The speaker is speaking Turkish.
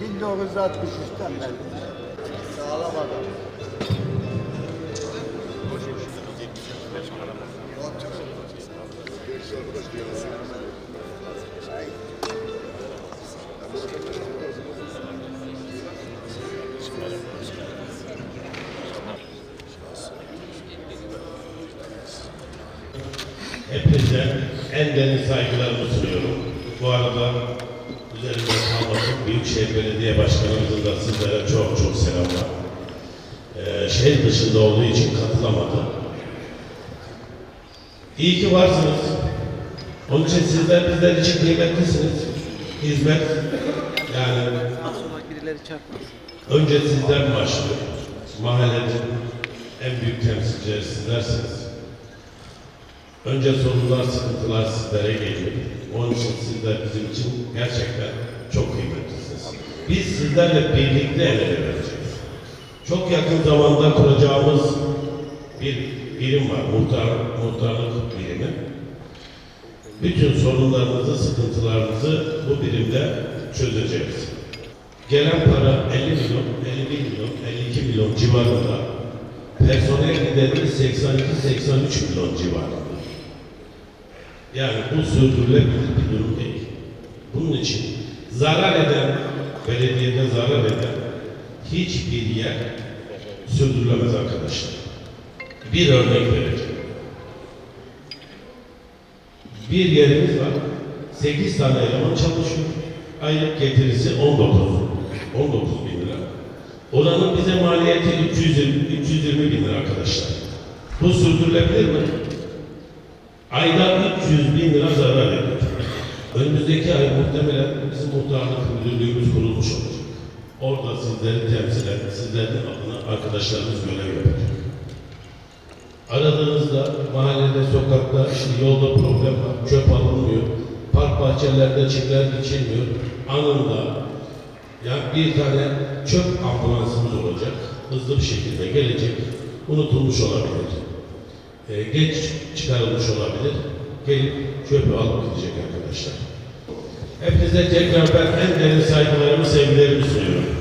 1963'ten beri. Sağlam adam. Hepinize en derin saygılarımı sunuyorum. Bu arada üzerinde kalmasın Büyükşehir Belediye Başkanımızın da sizlere çok çok selamlar. Ee, şehir dışında olduğu için katılamadı. İyi ki varsınız. Onun için sizler bizler için kıymetlisiniz. Hizmet yani. Önce sizden başlıyor. Mahallenin en büyük temsilcileri sizlersiniz. Önce sorunlar, sıkıntılar sizlere geliyor. Onun için sizler bizim için gerçekten çok kıymetlisiniz. Biz sizlerle birlikte el ele vereceğiz. Çok yakın zamanda kuracağımız bir birim var, muhtar, muhtarlık birimi. Bütün sorunlarınızı, sıkıntılarınızı bu birimde çözeceğiz. Gelen para 50 milyon, 51 milyon, 52 milyon civarında. Personel giderimiz 82-83 milyon civarında. Yani bu sürdürülebilir bir durum değil. Bunun için zarar eden, belediyede zarar eden hiçbir yer sürdürülemez arkadaşlar. Bir örnek vereceğim. Bir yerimiz var. 8 tane eleman çalışıyor. Aylık getirisi 19. 19 bin lira. Oranın bize maliyeti 320, 320 bin lira arkadaşlar. Bu sürdürülebilir mi? Ayda 300 bin lira zarar ediyor. Önümüzdeki ay muhtemelen bizim muhtarlık müdürlüğümüz kurulmuş olacak. Orada sizleri temsilen, sizlerin adına arkadaşlarımız görev yapacak. Aradığınızda mahallede, sokakta, işte yolda problem var, çöp alınmıyor, park bahçelerde çimler biçilmiyor. Anında ya bir tane çöp ambulansımız olacak, hızlı bir şekilde gelecek, unutulmuş olabilir, Ee, geç çıkarılmış olabilir, gelip çöpü alıp gidecek arkadaşlar. Hepinize tekrar ben en derin saygılarımı, sevgilerimi sunuyorum.